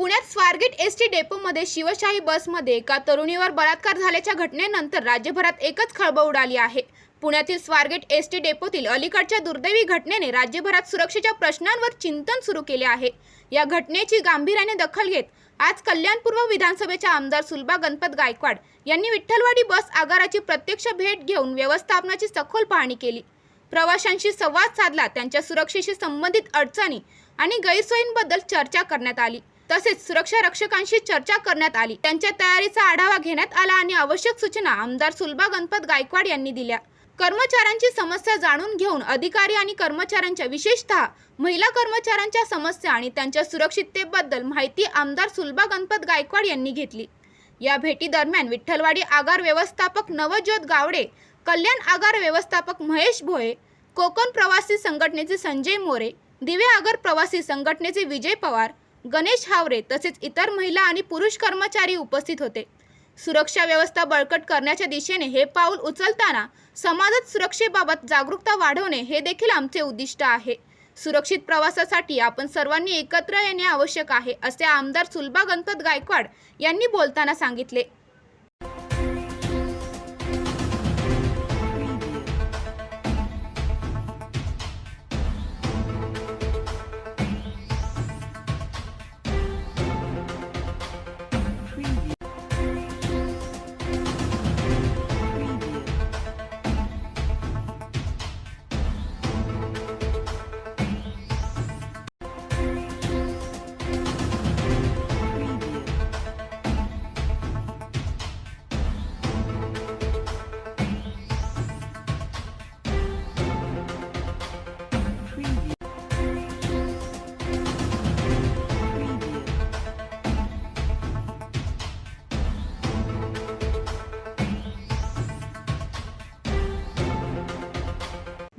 पुण्यात Swargate S T डेपोमध्ये शिवशाही बसमध्ये एका तरुणीवर बलात्कार झाल्याच्या घटनेनंतर राज्यभरात एकच खळबळ उडाली आहे. पुण्यातील स्वारगेट एस टी डेपोतील अलीकडच्या दुर्दैवी घटनेने राज्यभरात सुरक्षेच्या प्रश्नांवर चिंतन सुरू केले आहे. या घटनेची गांभीर्याने दखल घेत आज कल्याणपूर्व विधानसभेच्या आमदार सुलभा गणपत गायकवाड यांनी विठ्ठलवाडी बस आगाराची प्रत्यक्ष भेट घेऊन व्यवस्थापनाची सखोल पाहणी केली. प्रवाशांशी संवाद साधला त्यांच्या सुरक्षेशी संबंधित अडचणी आणि गैरसोयींबद्दल चर्चा करण्यात आली. तसेच सुरक्षा रक्षकांशी चर्चा करण्यात आली. त्यांच्या तयारीचा आढावा घेण्यात आला आणि आवश्यक सूचना आमदार सुलभा गणपत गायकवाड यांनी दिल्या. कर्मचाऱ्यांची समस्या जाणून घेऊन अधिकारी आणि कर्मचाऱ्यांच्या विशेषतः महिला कर्मचाऱ्यांच्या समस्या आणि त्यांच्या सुरक्षिततेबद्दल माहिती आमदार सुलभा गणपत गायकवाड यांनी घेतली. या भेटीदरम्यान विठ्ठलवाडी आगार व्यवस्थापक नवज्योत गावडे कल्याण आगार व्यवस्थापक महेश भोये कोकण प्रवासी संघटनेचे संजय मोरे दिवे आगार प्रवासी संघटनेचे विजय पवार गणेश हावरे तसेच इतर महिला आणि पुरुष कर्मचारी उपस्थित होते. सुरक्षा व्यवस्था बळकट करण्याच्या दिशेने हे पाऊल उचलताना समाजात सुरक्षेबाबत जागरूकता वाढवणे हे देखील आमचे उद्दिष्ट आहे. सुरक्षित प्रवासासाठी आपण सर्वांनी एकत्र येणे आवश्यक आहे असे आमदार सुलभा गणपत गायकवाड यांनी बोलताना सांगितले.